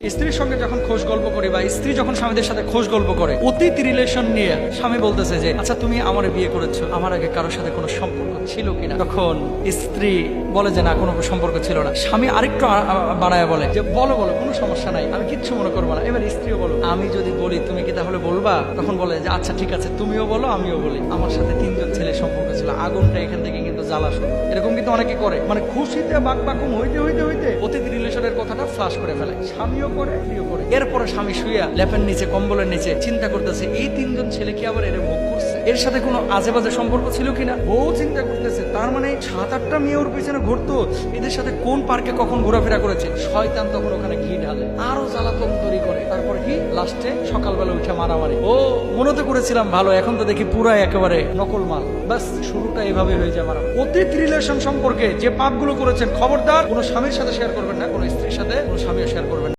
স্ত্রীর সঙ্গে যখন খোঁজ গল্প করি বা স্ত্রী যখন স্বামীদের সাথে খোঁজ গল্প করে, অতীত রিলেশন নিয়ে স্বামী বলতেছে যে আচ্ছা তুমি আমার বিয়ে করেছ, আমার আগে কারোর সাথে কোনো সম্পর্ক ছিল কিনা? তখন স্ত্রী বলে যে, না, কোনো সম্পর্ক ছিল না। স্বামী আরেকটু বাড়ায় বলে যে, বলো বলো, কোনো সমস্যা নাই, আমি কিচ্ছু মনে করব না। এবার স্ত্রীও বলো, আমি যদি বলি, তুমি কি তাহলে বলবা? তখন বলে যে আচ্ছা ঠিক আছে, তুমিও বলো, আমিও বলি। আমার সাথে তিনজন ছেলে সম্পর্ক ছিল, আগুনটা এখান থেকে জ্বালা শুরু এরকম কিন্তু অনেকে করে। মানে খুশিতে বাক বাকুম হইতে হইতে হইতে অতীত রিলেশনের কথাটা ফ্লাশ করে ফেলে। স্বামীও করে, স্ত্রীও করে। এরপরে স্বামী শুইয়া ল্যাপের নিচে, কম্বলের নিচে চিন্তা করতেছে, এই তিনজন ছেলে কি আবার এর ভোগ করছে? এর সাথে কোনো আজে বাজে সম্পর্ক ছিল কিনা? বউ চিন্তা করতেছে, তার মানে সাত আটটা মেয়ে ওর পিছনে ঘুরতো? এদের সাথে কোন পার্কে কখন ঘোরাফেরা করেছে? শয়তান তখন ওখানে ঘি ঢালে। আরও জ্বালাতন লাস্টে সকালবেলা উঠে মারামারি। ও মনে তো করেছিলাম ভালো, এখন তো দেখি পুরাই একেবারে নকল মাল ব্যাস, শুরুটা এভাবে হয়ে যায় মারা অতীত রিলেশন সম্পর্কে যে পাপগুলো করেছেন, খবরদার, কোনো স্বামীর সাথে শেয়ার করবেন না, কোনো স্ত্রীর সাথে কোনো স্বামীও শেয়ার করবেন